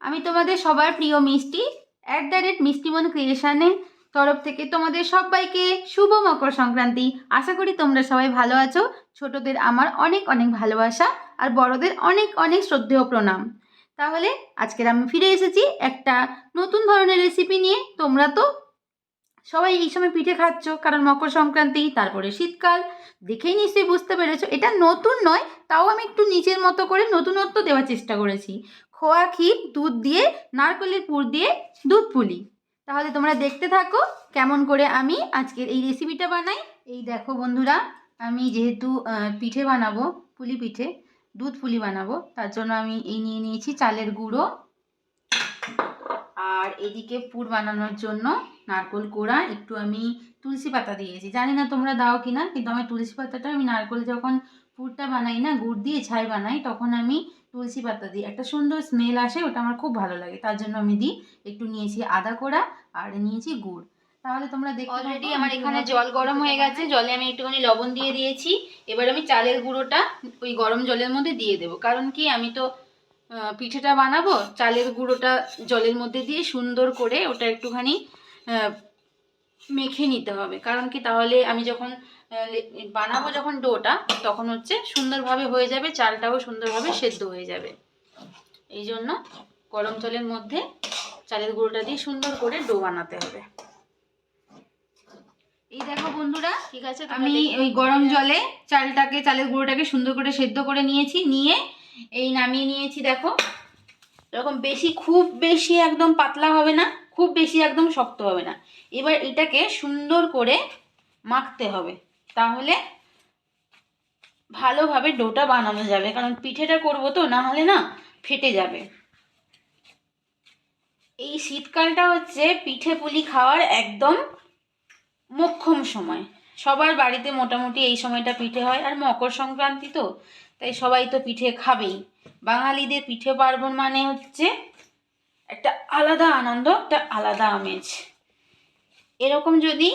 আমি তোমাদের সবার প্রিয় মিষ্টি অ্যাট দ্য রেট মিষ্টিমন ক্রিয়েশনের তরফ থেকে তোমাদের সবাইকে শুভ মকর সংক্রান্তি। আশা করি তোমরা সবাই ভালো আছো। ছোটদের আমার অনেক অনেক ভালোবাসা আর বড়দের অনেক অনেক শ্রদ্ধেয় প্রণাম। তাহলে আজকের আমি ফিরে এসেছি একটা নতুন ধরনের রেসিপি নিয়ে। তোমরা তো সবাই এই সময় পিঠে খাচ্ছ, কারণ মকর সংক্রান্তি, তারপরে শীতকাল। দেখেই নিশ্চয়ই বুঝতে পেরেছ, এটা নতুন নয়, তাও আমি একটু নিজের মতো করে নতুনত্ব দেওয়ার চেষ্টা করেছি। খোয়া ক্ষীর, দুধ দিয়ে, নারকেলের পুর দিয়ে দুধ পুলি। তাহলে তোমরা দেখতে থাকো কেমন করে আমি আজকের এই রেসিপিটা বানাই। এই দেখো বন্ধুরা, আমি যেহেতু পিঠে বানাবো, পুলি পিঠে, দুধ পুলি বানাবো, তার জন্য আমি এই নিয়ে নিয়েছি চালের গুঁড়ো। আর এদিকে পুর বানানোর জন্য নারকোল কোড়া, একটু আমি তুলসী পাতা দিয়েছি। জানি না তোমরা দাও কি না কিন্তু আমার তুলসী পাতাটা, আমি নারকোল যখন পুরটা বানাই না, গুড় দিয়ে ছাই বানাই, তখন আমি তুলসী পাতা দিই একটা সুন্দর স্মেল আসে ওটা আমার খুব ভালো লাগে। তার জন্য আমি দিই একটু নিয়েছি আদা কোড়া আর নিয়েছি গুড়। তাহলে তোমরা দেখো অলরেডি আমার এখানে জল গরম হয়ে গেছে জলে আমি একটুখানি লবণ দিয়ে দিয়েছি। এবার আমি চালের গুঁড়োটা ওই গরম জলের মধ্যে দিয়ে দেবো। কারণ কি আমি তো পিঠেটা বানাবো চালের গুঁড়োটা জলের মধ্যে দিয়ে সুন্দর করে ওটা একটুখানি মেখে নিতে হবে। কারণ কি তাহলে আমি যখন বানাবো যখন ডোটা তখন হচ্ছে সুন্দরভাবে হয়ে যাবে চালটাও সুন্দরভাবে সেদ্ধ হয়ে যাবে। এই জন্য গরম জলের মধ্যে চালের গুঁড়োটা দিয়ে সুন্দর করে ডো বানাতে হবে। এই দেখো বন্ধুরা ঠিক আছে আমি ওই গরম জলে চালটাকে চালের গুঁড়োটাকে সুন্দর করে সেদ্ধ করে নিয়েছি নিয়ে এই নামিয়ে নিয়েছি দেখো। এরকম বেশি খুব বেশি একদম পাতলা হবে না খুব বেশি একদম শক্ত হবে না। এবার এটাকে সুন্দর করে মাখতে হবে। তাহলে ভালোভাবে ডোটা বানানো যাবে, কারণ পিঠেটা করব তো, না হলে না ফেটে যাবে। এই শীতকালটা হচ্ছে পিঠে পুলি খাওয়ার একদম মোক্ষম সময়। সবার বাড়িতে মোটামুটি এই সময়টা পিঠে হয়, আর মকর সংক্রান্তি তো, তাই সবাই তো পিঠে খাবেই। বাঙালিদের পিঠে পার্বণ মানে হচ্ছে একটা আলাদা আনন্দ, একটা আলাদা আমেজ। এরকম যদি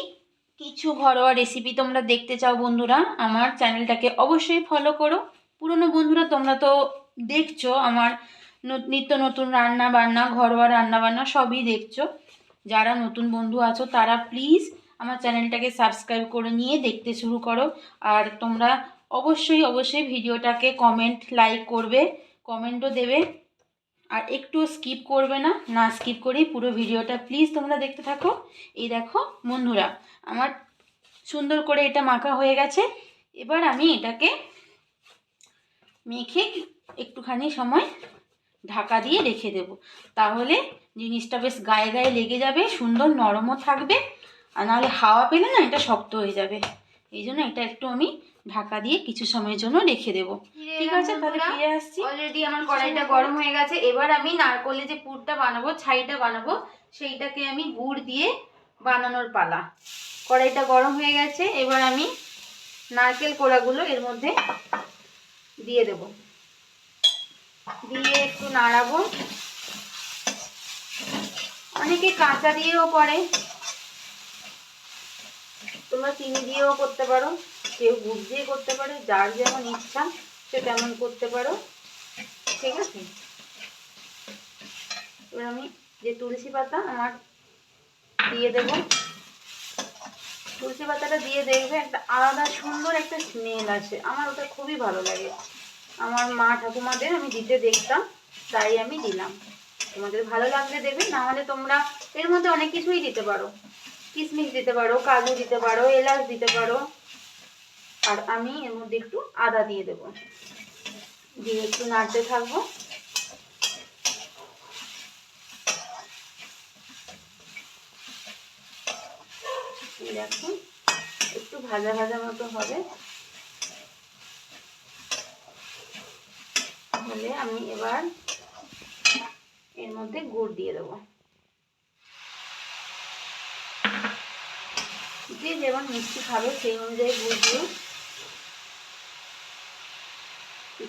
কিছু ঘরোয়া রেসিপি তোমরা দেখতে চাও বন্ধুরা, আমার চ্যানেলটাকে অবশ্যই ফলো করো। পুরনো বন্ধুরা, তোমরা তো দেখছ আমার নিত্য নতুন রান্না বান্না, ঘরোয়া রান্না বান্না সবই দেখছ। যারা নতুন বন্ধু আছো, তারা প্লিজ আমার চ্যানেলটাকে সাবস্ক্রাইব করে নিয়ে দেখতে শুরু করো। আর তোমরা অবশ্যই অবশ্যই ভিডিওটাকে কমেন্ট লাইক করবে কমেন্টও দেবে। আর একটু স্কিপ করবে না না স্কিপ করেই পুরো ভিডিওটা প্লিজ তোমরা দেখতে থাকো। এই দেখো, বন্ধুরা, আমার সুন্দর করে এটা মাখা হয়ে গেছে। এবার আমি এটাকে মেখে একটুখানি সময় ঢাকা দিয়ে রেখে দেব। তাহলে জিনিসটা বেশ গায়ে গায়ে লেগে যাবে, সুন্দর নরমও থাকবে, আর নাহলে হাওয়া পেলে না এটা শক্ত হয়ে যাবে। এই জন্য এটা একটু আমি ঢাকা দিয়ে কিছু সময়ের জন্য রেখে দেব। ঠিক আছে? তাহলে ফিরে আসছি। অলরেডি আমার কড়াইটা গরম হয়ে গেছে। এবার আমি নারকলে যে পুরটা বানাবো ছাইটা বানাবো সেইটাকে আমি গুড় দিয়ে বানানোর পালা। কড়াইটা গরম হয়ে গেছে। এবার আমি নারকেল কোড়াগুলো এর মধ্যে দিয়ে দেব। দিয়ে একটু নাড়াবো। অনেকে কাঁচা দিয়েও করে। তোমরা চিনি দিয়েও করতে পারো। কেউ গুড় দিয়ে করতে পারে, যার যেমন ইচ্ছা সে তেমন করতে পারো। ঠিক আছে? এবার আমি যে তুলসী পাতা আমার দিয়ে দেব, তুলসী পাতাটা দিয়ে দেখবে একটা আলাদা সুন্দর একটা স্মেল আছে আমার ওটা খুবই ভালো লাগে। আমার মা ঠাকুমাদের আমি দিতে দেখতাম, তাই আমি দিলাম। তোমাদের ভালো লাগলে দেবে, না হলে তোমরা এর মধ্যে অনেক কিছুই দিতে পারো। কিশমিশ দিতে পারো, কাজু দিতে পারো, এলাচ দিতে পারো। আর আমি এর মধ্যে একটু আদা দিয়ে দেবো। দিয়ে একটু নাড়তে থাকব। একটু ভাজা ভাজা মতো হবে। হলে আমি এবার এর মধ্যে গুড় দিয়ে দেবো। যে যেমন মিষ্টি খাবে সেই অনুযায়ী গুড় দিও।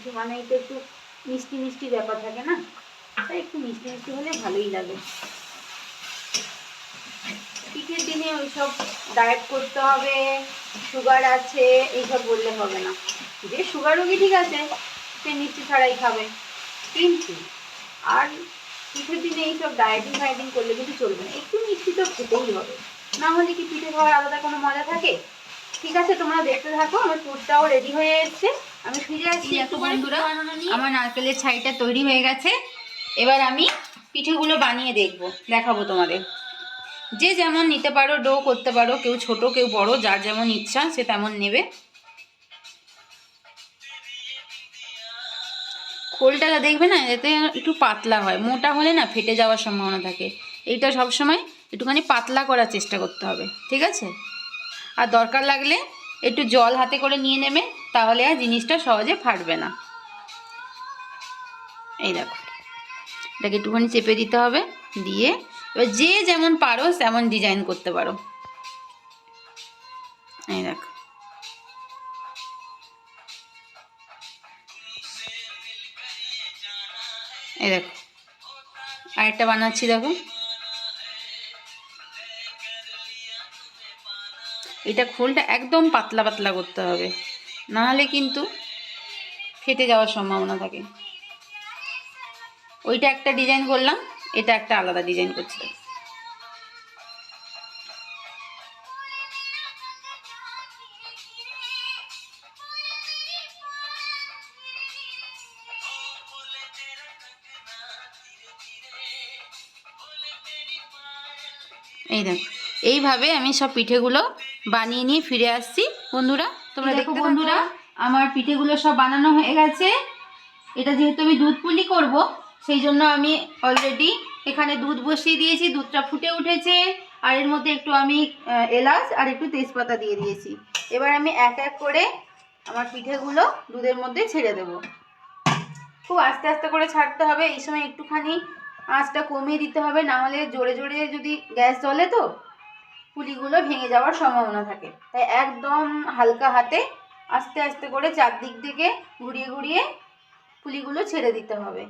কিছু মানে তো একটু মিষ্টি মিষ্টি ব্যাপার থাকে না? তাই একটু মিষ্টি মিষ্টি হলে ভালোই লাগে। পিঠের দিনে ওইসব ডায়েট করতে হবে সুগার আছে, এইসব বললে হবে না। যে সুগার রোগী ঠিক আছে, সে মিষ্টি ছাড়াই খাবে। কিন্তু আর পিঠের দিনে এইসব ডায়েটিং ফাইটিং করলে কিন্তু চলবে না। একটু মিষ্টি তো খেতেই হবে। না হলে কি পিঠে খাওয়ার আলাদা কোনো মজা থাকে? ঠিক আছে, তোমরা দেখতে থাকো, আমার পুরটাও রেডি হয়ে এসছে। আমি ফিরে আসছি একটু বন্ধুরা আমার নারকেলের ছাইটা তৈরি হয়ে গেছে। এবার আমি পিঠেগুলো বানিয়ে দেখব দেখাবো তোমাদের। যে যেমন নিতে পারো ডো করতে পারো কেউ ছোট কেউ বড় যার যেমন ইচ্ছা সে তেমন নেবে। খোলটা দেখবে না এতে একটু পাতলা হয় মোটা হলে না ফেটে যাওয়ার সম্ভাবনা থাকে। এইটা সবসময় একটুখানি পাতলা করার চেষ্টা করতে হবে ঠিক আছে? আর দরকার লাগলে একটু জল হাতে করে নিয়ে নেবে, তাহলে আর জিনিসটা সহজে ফাটবে না। এই দেখো, এটাকে একটুখানি চেপে দিতে হবে, দিয়ে এবার যে যেমন পারো তেমন ডিজাইন করতে পারো। এই দেখো। এই দেখো, আরেকটা বানাচ্ছি দেখো। এটা খোলটা একদম পাতলা পাতলা করতে হবে। নাহলে কিন্তু ফেটে যাওয়ার সম্ভাবনা থাকে। ওইটা একটা ডিজাইন করলাম, এটা একটা আলাদা ডিজাইন করছি এই দেখো, এইভাবে আমি সব পিঠেগুলো বানিয়ে নিয়ে ফিরে আসছি। বন্ধুরা তোমরা দেখো বন্ধুরা আমার পিঠেগুলো সব বানানো হয়ে গেছে। এটা যেহেতু আমি দুধ পুলি করব সেই জন্য আমি অলরেডি এখানে দুধ বসিয়ে দিয়েছি দুধটা ফুটে উঠেছে। আর এর মধ্যে একটু আমি এলাচ আর একটু তেজপাতা দিয়ে দিয়েছি। এবার আমি এক এক করে আমার পিঠেগুলো দুধের মধ্যে ছেড়ে দেবো। খুব আস্তে আস্তে করে ছাড়তে হবে এই সময় একটুখানি আঁচটা কমিয়ে দিতে হবে না হলে জোরে জোরে যদি গ্যাস জ্বলে তো। পুলিগুলো ভেঙে যাওয়ার সম্ভাবনা থাকে। তাই একদম হালকা হাতে আস্তে আস্তে করে চারদিক থেকে ঘুরিয়ে ঘুরিয়ে পুলিগুলো ছেড়ে দিতে হবে।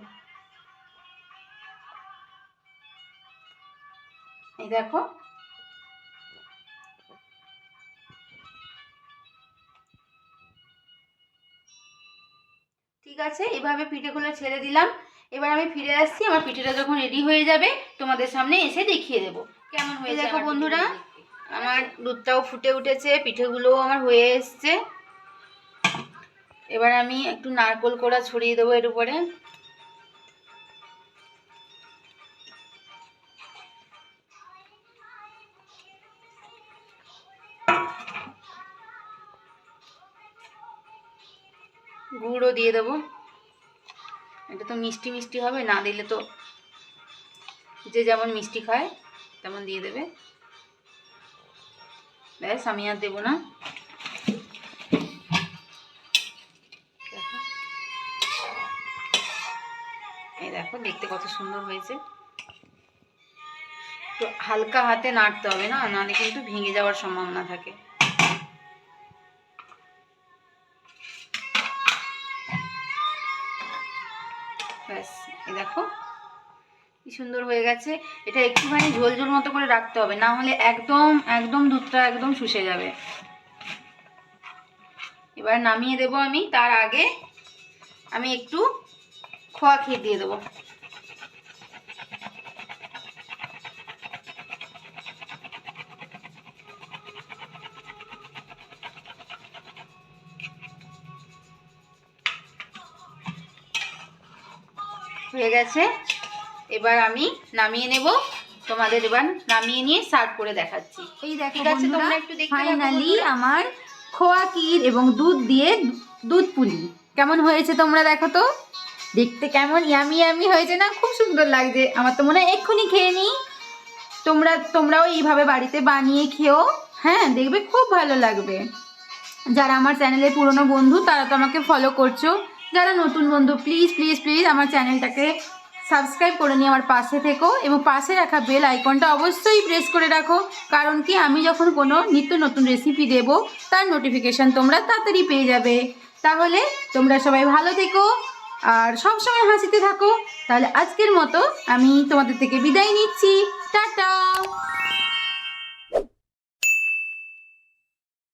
এই দেখো। ঠিক আছে এভাবে পিঠেগুলো ছেড়ে দিলাম। এবার আমি ফিরে আসছি আমার পিঠেটা যখন রেডি হয়ে যাবে তোমাদের সামনে এসে দেখিয়ে দেবো। কেমন হয়ে দেখো বন্ধুরা আমার দুধটাও ফুটে উঠেছে, পিঠেগুলোও আমার হয়ে এসছে। এবার আমি একটু নারকোল কোড়া ছড়িয়ে দেবো এর উপরে। গুঁড়ো দিয়ে দেবো। এটা তো মিষ্টি মিষ্টি হবে, না দিলে তো যে যেমন মিষ্টি খায়, তেমন দিয়ে দেবে। ব্যাস আমি আর দেবো না দেখো। দেখতে কত সুন্দর হয়েছে তো হালকা হাতে নাড়তে হবে না নাহলে কিন্তু ভেঙে যাওয়ার সম্ভাবনা থাকে ব্যাস এই দেখো কি সুন্দর হয়ে গেছে। এটা একটুখানি ঝোল ঝোল মতো করে রাখতে হবে, না হলে একদম একদম দুধটা একদম শুষে যাবে। এবার নামিয়ে দেব আমি, তার আগে আমি একটু খোয়া খেয়ে দিয়ে দেবো। হয়ে গেছে। এবার আমি নামিয়ে নেব। তোমাদের এবার নামিয়ে নিয়ে সার্ভ করে দেখাচ্ছি। এই দেখো তোমরা একটু ফাইনালি আমার খোয়া ক্ষীর এবং দুধ দিয়ে দুধ পুলি। কেমন হয়েছে তোমরা দেখো তো? দেখতে কেমন ইয়ামি ইয়ামি হয়েছে না? খুব সুন্দর লাগছে। আমার তো মনে হয় এক্ষুনি খেয়ে নিই। তোমরা তোমরাও এইভাবে বাড়িতে বানিয়ে খেও। হ্যাঁ দেখবে খুব ভালো লাগবে। যারা আমার চ্যানেলের পুরনো বন্ধু তারা তো আমাকে ফলো করছ। যারা নতুন বন্ধু প্লিজ প্লিজ প্লিজ আমার চ্যানেলটাকে সাবস্ক্রাইব করে নিয়ে আমার পাশে থেকো এবং পাশে রাখা বেল আইকনটা অবশ্যই প্রেস করে রাখো। কারণ কি, আমি যখন কোনো নিত্য নতুন রেসিপি দেব, তার নোটিফিকেশান তোমরা তাড়াতাড়ি পেয়ে যাবে। তাহলে তোমরা সবাই ভালো থেকো আর সবসময় হাসিতে থাকো। তাহলে আজকের মতো আমি তোমাদের থেকে বিদায় নিচ্ছি। টাটা!